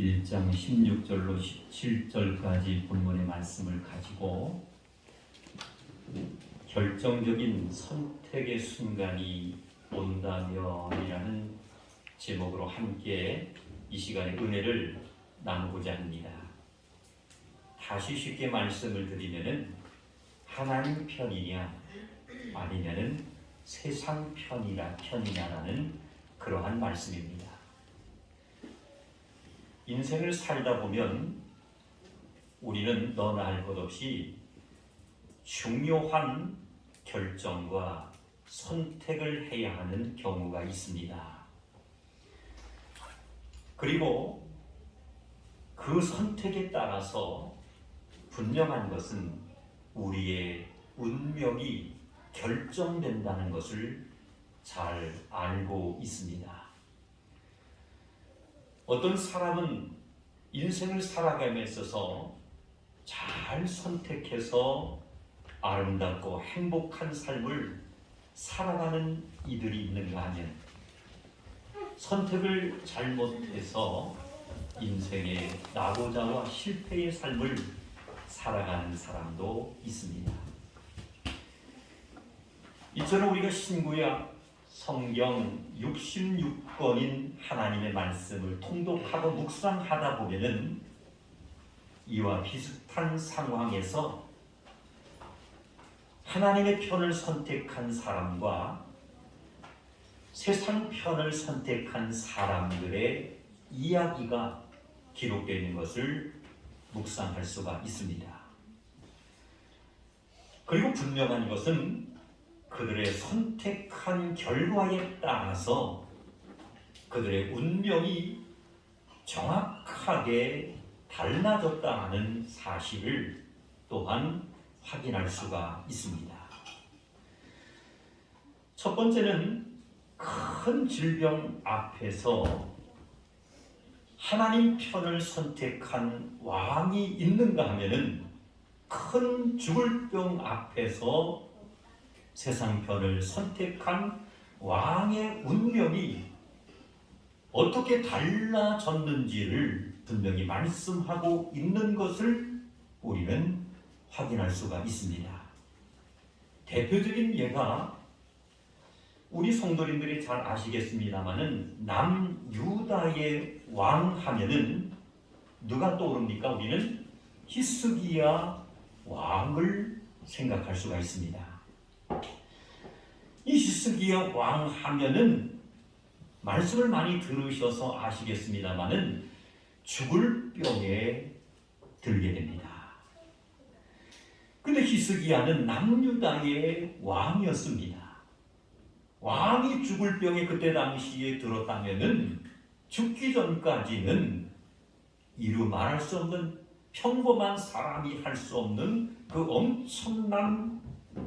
1장 16절로 17절까지 본문의 말씀을 가지고 결정적인 선택의 순간이 온다면이라는 제목으로 함께 이 시간에 은혜를 나누고자 합니다. 다시 쉽게 말씀을 드리면은 하나님 편이냐 아니면은 세상 편이라 편이냐라는 그러한 말씀입니다. 인생을 살다 보면 우리는 너나 할 것 없이 중요한 결정과 선택을 해야 하는 경우가 있습니다. 그리고 그 선택에 따라서 분명한 것은 우리의 운명이 결정된다는 것을 잘 알고 있습니다. 어떤 사람은 인생을 살아감에 있어서 잘 선택해서 아름답고 행복한 삶을 살아가는 이들이 있는가 하면 선택을 잘못해서 인생의 낙오자와 실패의 삶을 살아가는 사람도 있습니다. 이처럼 우리가 신구약 성경 66권인 하나님의 말씀을 통독하고 묵상하다 보면은 이와 비슷한 상황에서 하나님의 편을 선택한 사람과 세상 편을 선택한 사람들의 이야기가 기록되어 있는 것을 묵상할 수가 있습니다. 그리고 분명한 것은 그들의 선택한 결과에 따라서 그들의 운명이 정확하게 달라졌다는 사실을 또한 확인할 수가 있습니다. 첫 번째는 큰 질병 앞에서 하나님 편을 선택한 왕이 있는가 하면은 큰 죽을 병 앞에서 세상 편을 선택한 왕의 운명이 어떻게 달라졌는지를 분명히 말씀하고 있는 것을 우리는 확인할 수가 있습니다. 대표적인 예가 우리 성도님들이 잘 아시겠습니다만은 남유다의 왕 하면은 누가 떠오릅니까? 우리는 히스기야 왕을 생각할 수가 있습니다. 이 히스기야 왕 하면은 말씀을 많이 들으셔서 아시겠습니다만은 죽을 병에 들게 됩니다. 근데 히스기야는 남유다의 왕이었습니다. 왕이 죽을 병에 그때 당시에 들었다면은 죽기 전까지는 이루 말할 수 없는 평범한 사람이 할 수 없는 그 엄청난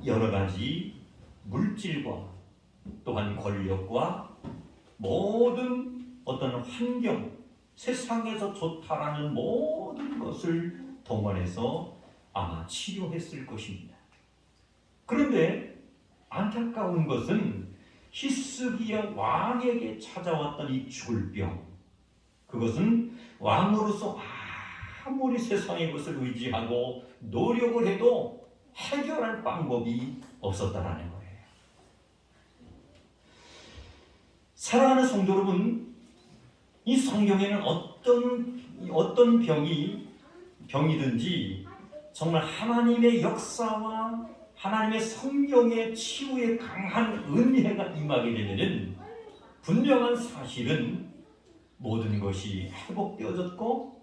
여러 가지 물질과 또한 권력과 모든 어떤 환경, 세상에서 좋다라는 모든 것을 동원해서 아마 치료했을 것입니다. 그런데 안타까운 것은 히스기야 왕에게 찾아왔던 이 죽을 병, 그것은 왕으로서 아무리 세상의 것을 의지하고 노력을 해도 해결할 방법이 없었다라는 거예요. 사랑하는 성도 여러분, 이 성경에는 어떤 어떤 병이 병이든지 정말 하나님의 역사와 하나님의 성경의 치유의 강한 은혜가 임하게 되면은 분명한 사실은 모든 것이 회복되어졌고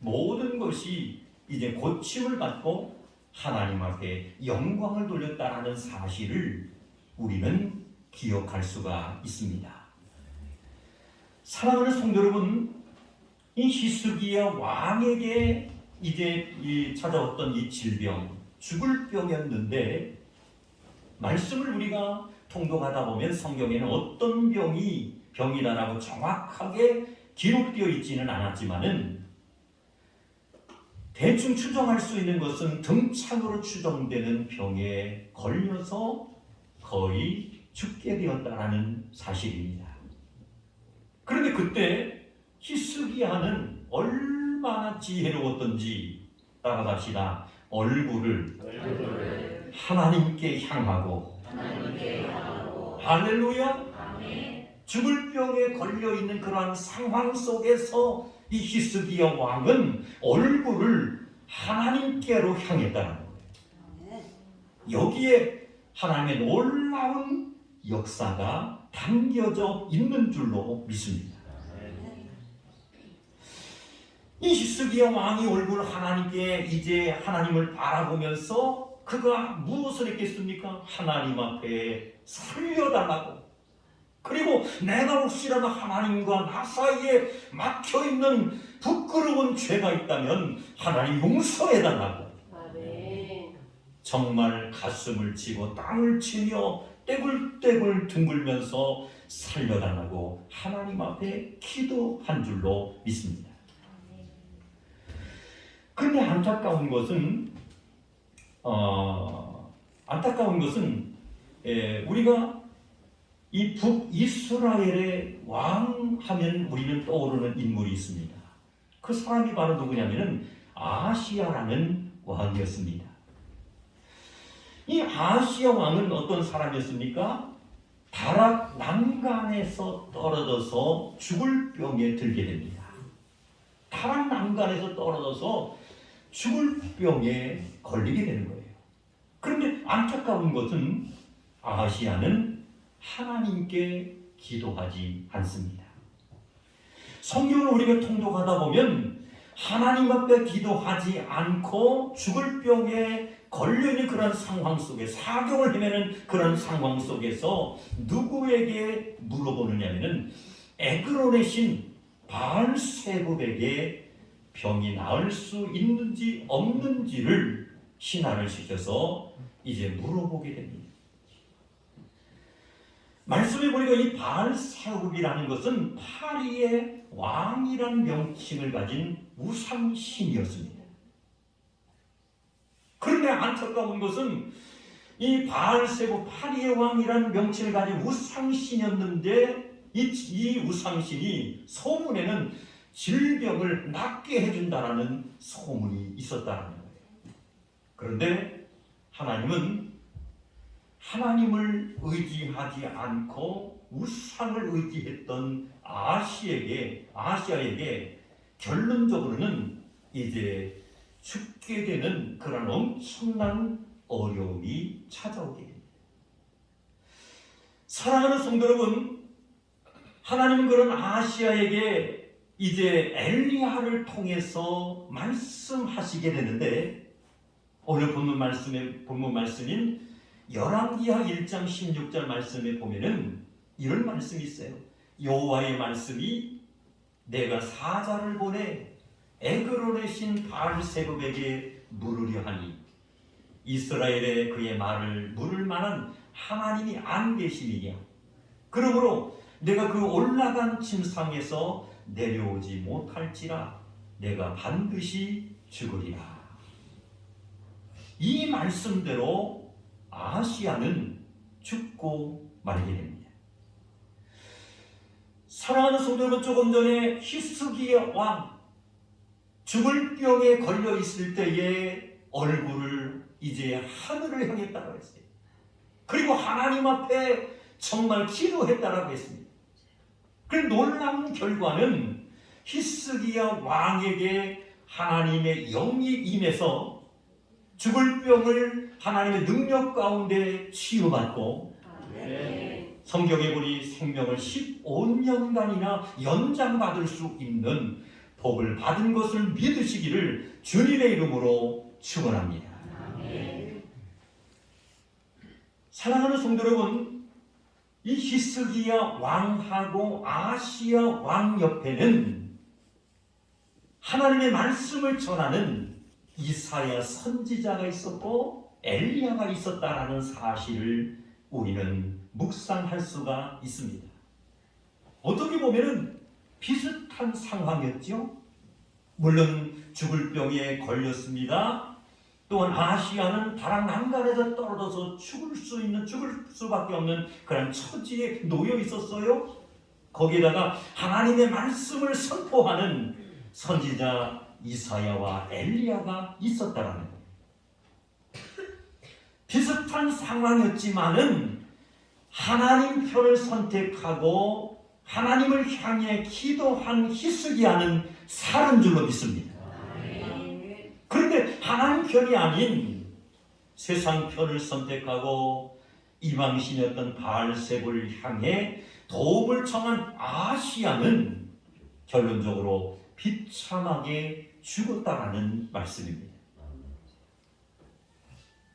모든 것이 이제 고침을 받고 하나님 앞에 영광을 돌렸다라는 사실을 우리는 기억할 수가 있습니다. 사랑하는 성도 여러분, 이 히스기야 왕에게 이제 이 찾아왔던 이 질병, 죽을 병이었는데 말씀을 우리가 통독하다 보면 성경에는 어떤 병이 병이다라고 정확하게 기록되어 있지는 않았지만은 대충 추정할 수 있는 것은 등창으로 추정되는 병에 걸려서 거의 죽게 되었다라는 사실입니다. 그런데 그때 히스기야는 얼마나 지혜로웠던지 따라갑시다. 얼굴을 얼굴을 하나님께 향하고 하나님께 향하고 할렐루야 아멘 죽을 병에 걸려 있는 그러한 상황 속에서 이 히스기야 왕은 얼굴을 하나님께로 향했다는 거예요. 여기에 하나님의 놀라운 역사가 담겨져 있는 줄로 믿습니다. 이 히스기야 왕이 얼굴 하나님께 이제 하나님을 바라보면서 그가 무엇을 했겠습니까? 하나님 앞에 살려달라고. 그리고 내가 혹시라도 하나님과 나 사이에 막혀 있는 부끄러운 죄가 있다면 하나님 용서해달라고. 정말 가슴을 치고 땅을 치며 떼굴떼굴 둥글면서 살려달라고 하나님 앞에 기도한 줄로 믿습니다. 그런데 안타까운 것은 어, 안타까운 것은 에, 우리가 이 북이스라엘의 왕 하면 우리는 떠오르는 인물이 있습니다. 그 사람이 바로 누구냐면은 아시아라는 왕이었습니다. 이 아시아 왕은 어떤 사람이었습니까? 다락 난간에서 떨어져서 죽을 병에 들게 됩니다. 다락 난간에서 떨어져서 죽을 병에 걸리게 되는 거예요. 그런데 안타까운 것은 아시아는 하나님께 기도하지 않습니다. 성경을 우리가 통독하다 보면 하나님 앞에 기도하지 않고 죽을 병에 걸려있는 그런 상황 속에 사경을 헤매는 그런 상황 속에서 누구에게 물어보느냐면은 에그론의 신 바알세불에게 병이 나을 수 있는지 없는지를 신하를 시켜서 이제 물어보게 됩니다. 말씀해 보니까 이 바알세불이라는 것은 파리의 왕이란 명칭을 가진 우상신이었습니다. 그런데 안타까운 것은 이 바알세고 파리의 왕이라는 명칭을 가진 우상신이었는데 이, 이 우상신이 소문에는 질병을 낫게 해준다라는 소문이 있었다는 거예요. 그런데 하나님은 하나님을 의지하지 않고 우상을 의지했던 아시에게 아시아에게 결론적으로는 이제 죽게 되는 그런 엄청난 어려움이 찾아오게. 사랑하는 성도 여러분, 하나님은 그런 아시아에게 이제 엘리야를 통해서 말씀하시게 되는데 오늘 본문 말씀의 본문 말씀인 열왕기하 1장 16절 말씀에 보면은 이런 말씀이 있어요. 여호와의 말씀이 내가 사자를 보내 에그론의 신 바알세굽에게 물으려 하니 이스라엘에 그의 말을 물을 만한 하나님이 안 계시니냐 그러므로 내가 그 올라간 침상에서 내려오지 못할지라 내가 반드시 죽으리라 이 말씀대로 아시아는 죽고 말게 됩니다. 사랑하는 성도 여러분 조금 전에 히스기야 왕 죽을 병에 걸려 있을 때에 얼굴을 이제 하늘을 향했다고 했어요. 그리고 하나님 앞에 정말 기도했다라고 했습니다. 그 놀라운 결과는 히스기야 왕에게 하나님의 영이 임해서 죽을 병을 하나님의 능력 가운데 치유받고 성경에 보니 생명을 15년간이나 연장받을 수 있는 복을 받은 것을 믿으시기를 주님의 이름으로 축원합니다. 사랑하는 성도 여러분, 이 히스기야 왕하고 아시아 왕 옆에는 하나님의 말씀을 전하는 이사야 선지자가 있었고 엘리야가 있었다라는 사실을 우리는 묵상할 수가 있습니다. 어떻게 보면은 비슷한 상황이었죠. 물론 죽을 병에 걸렸습니다. 또한 아시아는 다락 난간에서 떨어져서 죽을 수 있는 죽을 수밖에 없는 그런 처지에 놓여 있었어요. 거기에다가 하나님의 말씀을 선포하는 선지자 이사야와 엘리야가 있었다라는. 비슷한 상황이었지만은 하나님 편을 선택하고 하나님을 향해 기도한 히스기야는 살은 줄로 믿습니다. 그런데 하나님 편이 아닌 세상 편을 선택하고 이방신이었던 바알셉을 향해 도움을 청한 아시아는 결론적으로 비참하게 죽었다라는 말씀입니다.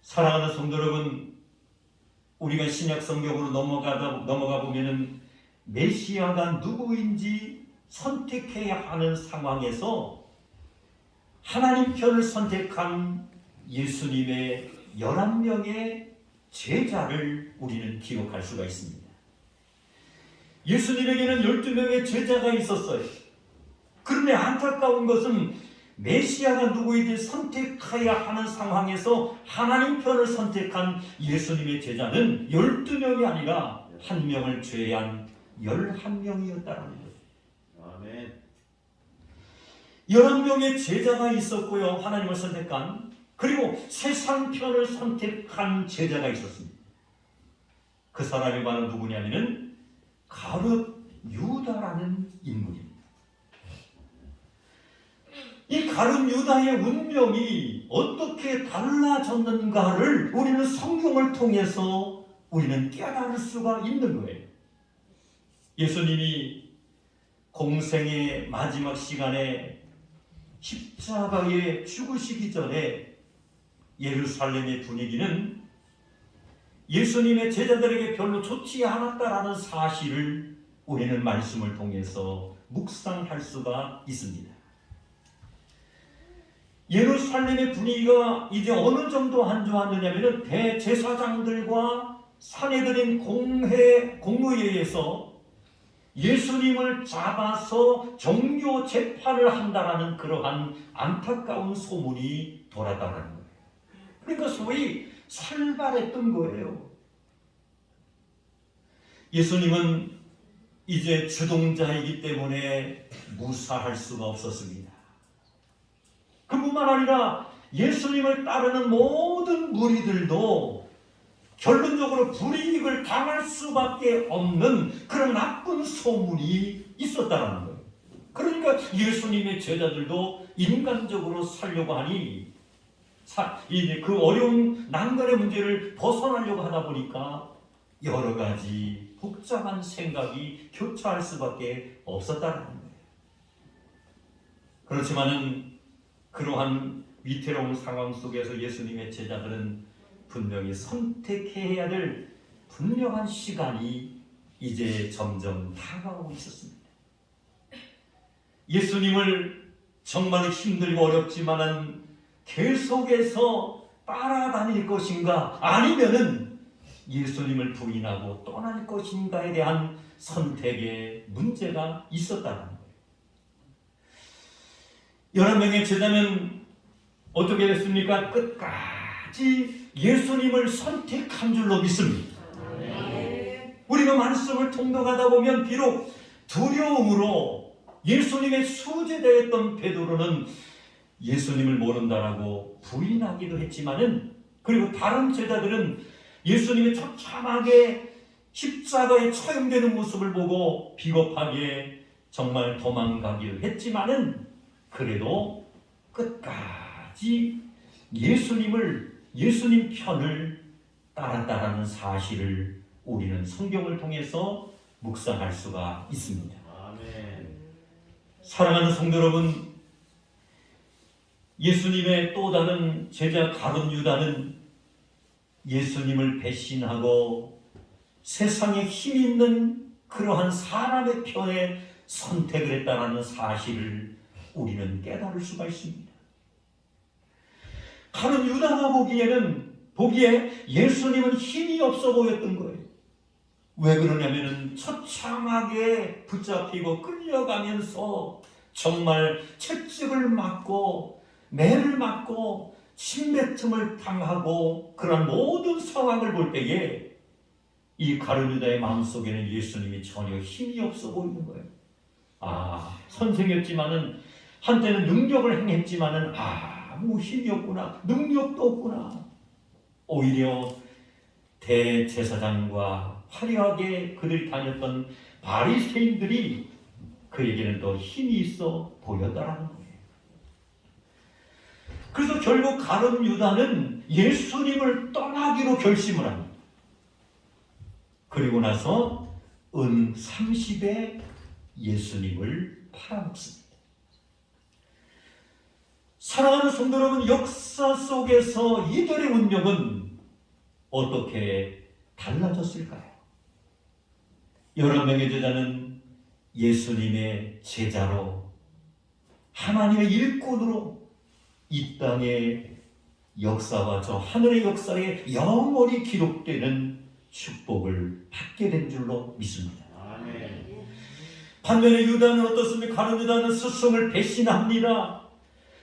사랑하는 성도 여러분, 우리가 신약 성경으로 넘어가다 넘어가 보면은 메시아가 누구인지 선택해야 하는 상황에서 하나님 편을 선택한 예수님의 11명의 제자를 우리는 기억할 수가 있습니다. 예수님에게는 12명의 제자가 있었어요. 그런데 안타까운 것은 메시아가 누구이든 선택해야 하는 상황에서 하나님 편을 선택한 예수님의 제자는 12명이 아니라 한 명을 제외한 11명이었다는 거예요. 아멘. 11명의 제자가 있었고요. 하나님을 선택한 그리고 세상 편을 선택한 제자가 있었습니다. 그 사람이 바로 누구냐면은 가룟 유다라는 인물입니다. 이 가룟 유다의 운명이 어떻게 달라졌는가를 우리는 성경을 통해서 우리는 깨달을 수가 있는 거예요. 예수님이 공생의 마지막 시간에 십자가에 죽으시기 전에 예루살렘의 분위기는 예수님의 제자들에게 별로 좋지 않았다라는 사실을 우리는 말씀을 통해서 묵상할 수가 있습니다. 예루살렘의 분위기가 이제 어느 정도 안 좋았느냐면은 대제사장들과 사내들인 공회 공의회에서 예수님을 잡아서 정교 재판을 한다라는 그러한 안타까운 소문이 돌았다는 거예요. 그러니까 소위 살발했던 거예요. 예수님은 이제 주동자이기 때문에 무사할 수가 없었습니다. 그뿐만 아니라 예수님을 따르는 모든 무리들도 결론적으로 불이익을 당할 수밖에 없는 그런 나쁜 소문이 있었다는 거예요. 그러니까 예수님의 제자들도 인간적으로 살려고 하니 그 어려운 난간의 문제를 벗어나려고 하다 보니까 여러 가지 복잡한 생각이 교차할 수밖에 없었다는 거예요. 그렇지만은 그러한 위태로운 상황 속에서 예수님의 제자들은 분명히 선택해야 될 분명한 시간이 이제 점점 다가오고 있었습니다. 예수님을 정말 힘들고 어렵지만은 계속해서 따라다닐 것인가 아니면은 예수님을 부인하고 떠날 것인가에 대한 선택의 문제가 있었다는 거예요. 여러 명의 제자는 어떻게 됐습니까? 끝까지 예수님을 선택한 줄로 믿습니다. 우리가 말씀을 통독하다 보면 비록 두려움으로 예수님의 수제자였던 베드로는 예수님을 모른다라고 부인하기도 했지만은 그리고 다른 제자들은 예수님이 처참하게 십자가에 처형되는 모습을 보고 비겁하게 정말 도망가기를 했지만은 그래도 끝까지 예수님을 예수님 편을 따랐다라는 사실을 우리는 성경을 통해서 묵상할 수가 있습니다. 아멘. 사랑하는 성도 여러분, 예수님의 또 다른 제자 가룟 유다는 예수님을 배신하고 세상에 힘 있는 그러한 사람의 편에 선택을 했다는 사실을 우리는 깨달을 수가 있습니다. 가룟 유다가 보기에는 보기에 예수님은 힘이 없어 보였던 거예요. 왜 그러냐면은 처참하게 붙잡히고 끌려가면서 정말 채찍을 맞고 매를 맞고 침뱉음을 당하고 그런 모든 상황을 볼 때에 이 가룟유다의 마음속에는 예수님이 전혀 힘이 없어 보이는 거예요. 아 선생이었지만은 한때는 능력을 행했지만은 아 무 힘이 없구나 능력도 없구나 오히려 대제사장과 화려하게 그들이 다녔던 바리새인들이 그에게는 더 힘이 있어 보였다라는 거예요. 그래서 결국 가룟 유다는 예수님을 떠나기로 결심을 합니다. 그리고 나서 은 30에 예수님을 팔아먹습니다. 사랑하는 성도 여러분, 역사 속에서 이들의 운명은 어떻게 달라졌을까요? 여러 명의 제자는 예수님의 제자로 하나님의 일꾼으로 이 땅의 역사와 저 하늘의 역사에 영원히 기록되는 축복을 받게 된 줄로 믿습니다. 반면에 유다는 어떻습니까? 가룟 유다는 스승을 배신합니다.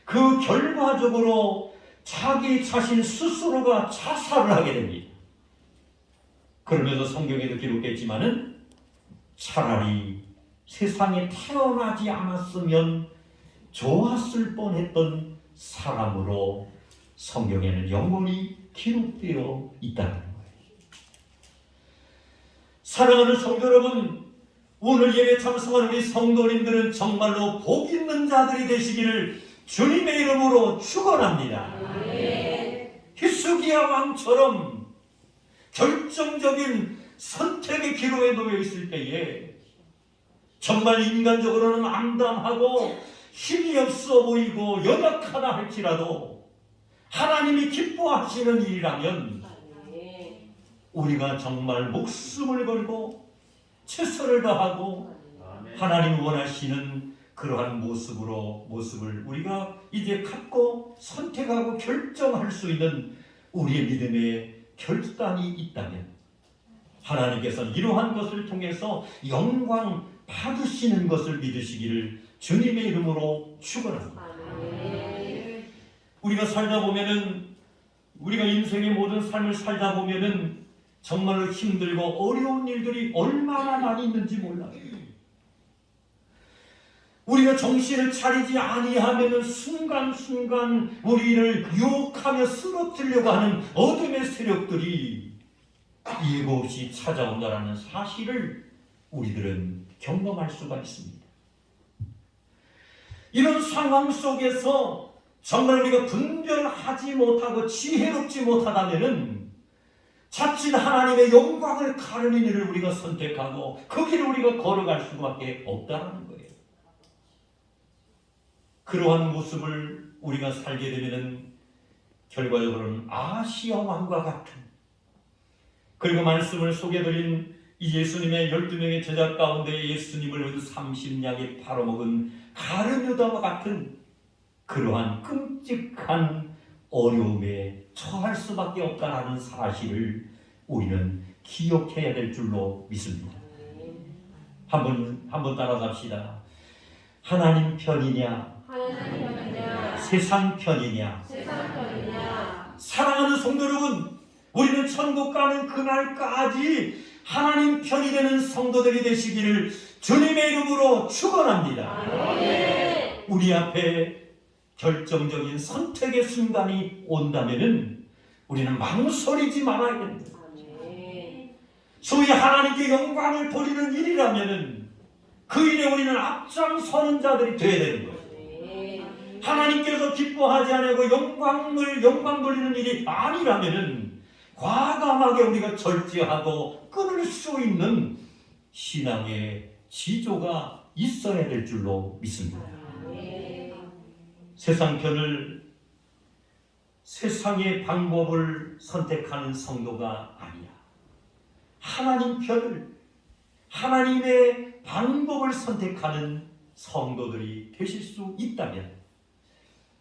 그 결과적으로 자기 자신 스스로가 자살을 하게 됩니다. 그러면서 성경에도 기록됐지만은 차라리 세상에 태어나지 않았으면 좋았을 뻔했던 사람으로 성경에는 영원히 기록되어 있다는 거예요. 사랑하는 성도 여러분, 오늘 예배 참석한 우리 성도님들은 정말로 복 있는 자들이 되시기를 주님의 이름으로 축원합니다. 히스기야 왕처럼 결정적인 선택의 기로에 놓여 있을 때에 정말 인간적으로는 암담하고 힘이 없어 보이고 연약하다 할지라도 하나님이 기뻐하시는 일이라면 우리가 정말 목숨을 걸고 최선을 다하고. 하나님 원하시는 그러한 모습으로 모습을 우리가 이제 갖고 선택하고 결정할 수 있는 우리의 믿음의 결단이 있다면 하나님께서는 이러한 것을 통해서 영광 받으시는 것을 믿으시기를 주님의 이름으로 축원합니다. 우리가 살다 보면은 우리가 인생의 모든 삶을 살다 보면은 정말로 힘들고 어려운 일들이 얼마나 많이 있는지 몰라요. 우리가 정신을 차리지 아니하면은 순간순간 우리를 유혹하며 쓰러뜨리려고 하는 어둠의 세력들이 일곱시 찾아온다라는 사실을 우리들은 경험할 수가 있습니다. 이런 상황 속에서 정말 우리가 분별하지 못하고 지혜롭지 못하다면은 자칫 하나님의 영광을 가르는 일을 우리가 선택하고 그 길을 우리가 걸어갈 수밖에 없다는 거예요. 그러한 모습을 우리가 살게 되면은 결과적으로는 아시아 왕과 같은 그리고 말씀을 소개드린 이 예수님의 12명의 제자 가운데 예수님을 30냥에 팔아먹은 가르유다와 같은 그러한 끔찍한 어려움에 처할 수밖에 없다는 사실을 우리는 기억해야 될 줄로 믿습니다. 한번 한번 따라갑시다. 하나님 편이냐 세상 편이냐 사랑하는 성도 여러분, 우리는 천국 가는 그날까지 하나님 편이 되는 성도들이 되시기를 주님의 이름으로 축원합니다. 우리 앞에 결정적인 선택의 순간이 온다면은 우리는 망설이지 말아야 됩니다. 아멘 소위 하나님께 영광을 돌리는 일이라면은 그 일에 우리는 앞장서는 자들이 되어야 되는 거예요. 하나님께서 기뻐하지 않고 영광을 영광 돌리는 일이 아니라면은 과감하게 우리가 절제하고 끊을 수 있는 신앙의 지조가 있어야 될 줄로 믿습니다. 세상 편을 세상의 방법을 선택하는 성도가 아니야. 하나님 편을 하나님의 방법을 선택하는 성도들이 되실 수 있다면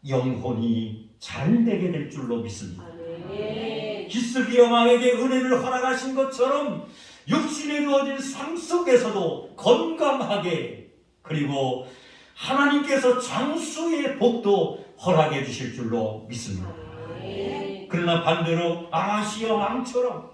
영혼이 잘 되게 될 줄로 믿습니다. 아멘 기스기야 왕에게 은혜를 허락하신 것처럼 육신에 주어진 삶 속에서도 건강하게 그리고 하나님께서 장수의 복도 허락해 주실 줄로 믿습니다. 그러나 반대로 아시아 왕처럼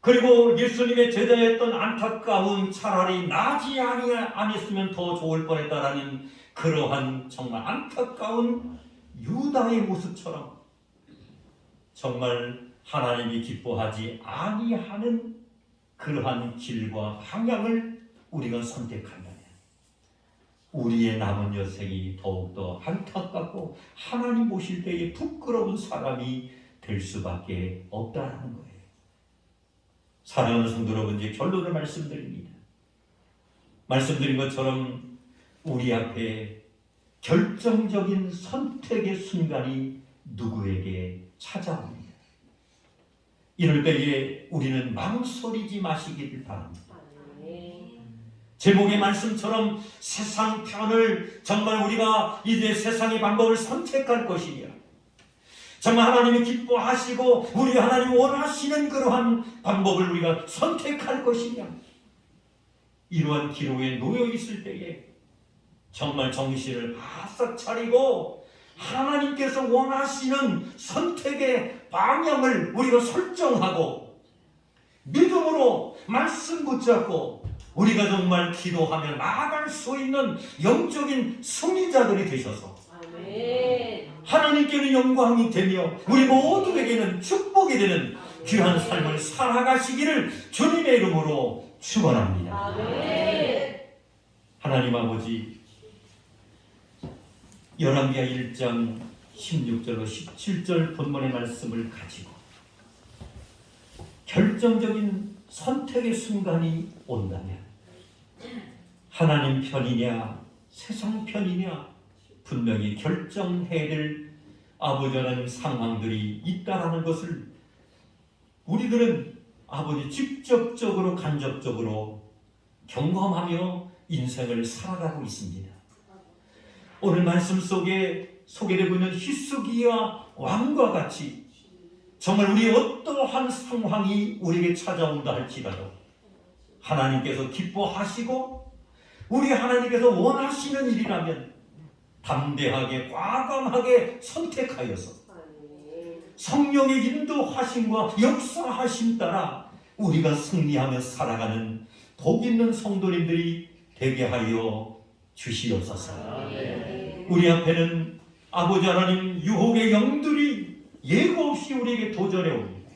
그리고 예수님의 제자였던 안타까운 차라리 나지 아니 아니었으면 더 좋을 뻔했다라는 그러한 정말 안타까운 유다의 모습처럼 정말 하나님이 기뻐하지 아니하는 그러한 길과 방향을 우리가 선택한다면 우리의 남은 여생이 더욱더 안타깝고 하나님 보실 때에 부끄러운 사람이 될 수밖에 없다는 거예요. 사랑하는 성도 여러분 이제 결론을 말씀드립니다. 말씀드린 것처럼 우리 앞에 결정적인 선택의 순간이 누구에게 찾아옵니다. 이럴 때에 우리는 망설이지 마시길 바랍니다. 제목의 말씀처럼 세상 편을 정말 우리가 이제 세상의 방법을 선택할 것이냐. 정말 하나님이 기뻐하시고 우리 하나님 원하시는 그러한 방법을 우리가 선택할 것이냐. 이러한 기로에 놓여 있을 때에 정말 정신을 바싹 차리고 하나님께서 원하시는 선택의 방향을 우리가 설정하고 믿음으로 말씀 붙잡고 우리가 정말 기도하며 나아갈 수 있는 영적인 승리자들이 되셔서 아멘. 하나님께는 영광이 되며 우리 모두에게는 축복이 되는 귀한 삶을 살아가시기를 주님의 이름으로 축원합니다. 아멘. 하나님 아버지 열왕기하 1장 16절로 17절 본문의 말씀을 가지고 결정적인 선택의 순간이 온다면 하나님 편이냐 세상 편이냐 분명히 결정해야 될 아버지라는 상황들이 있다라는 것을 우리들은 아버지 직접적으로 간접적으로 경험하며 인생을 살아가고 있습니다. 오늘 말씀 속에 소개되고 있는 히스기야 왕과 같이 정말 우리의 어떠한 상황이 우리에게 찾아온다 할지라도 하나님께서 기뻐하시고 우리 하나님께서 원하시는 일이라면 담대하게 과감하게 선택하여서. 성령의 인도하심과 역사하심 따라 우리가 승리하며 살아가는 복 있는 성도님들이 되게 하여 주시옵소서. 아멘. 우리 앞에는 아버지 하나님 유혹의 영들이 예고 없이 우리에게 도전해 옵니다.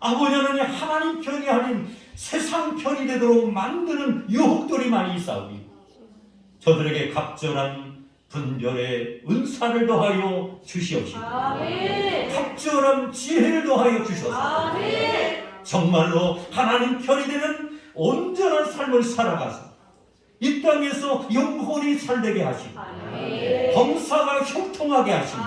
아버지 하나님 하나님 편이 아닌 세상 편이 되도록 만드는 유혹들이 많이 있사오니 저들에게 갑절한 분별의 은사를 더하여 주시옵시고. 갑절한 지혜를 더하여 주셔서. 정말로 하나님 편이 되는 온전한 삶을 살아가서 이 땅에서 영혼이 살되게 하시고. 범사가 형통하게 하시고.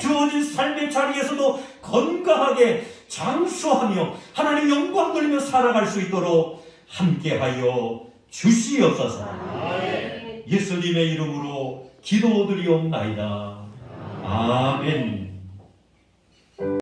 주어진 삶의 자리에서도 건강하게 장수하며 하나님 영광 돌리며 살아갈 수 있도록 함께하여 주시옵소서. 예수님의 이름으로 기도드리옵나이다 아멘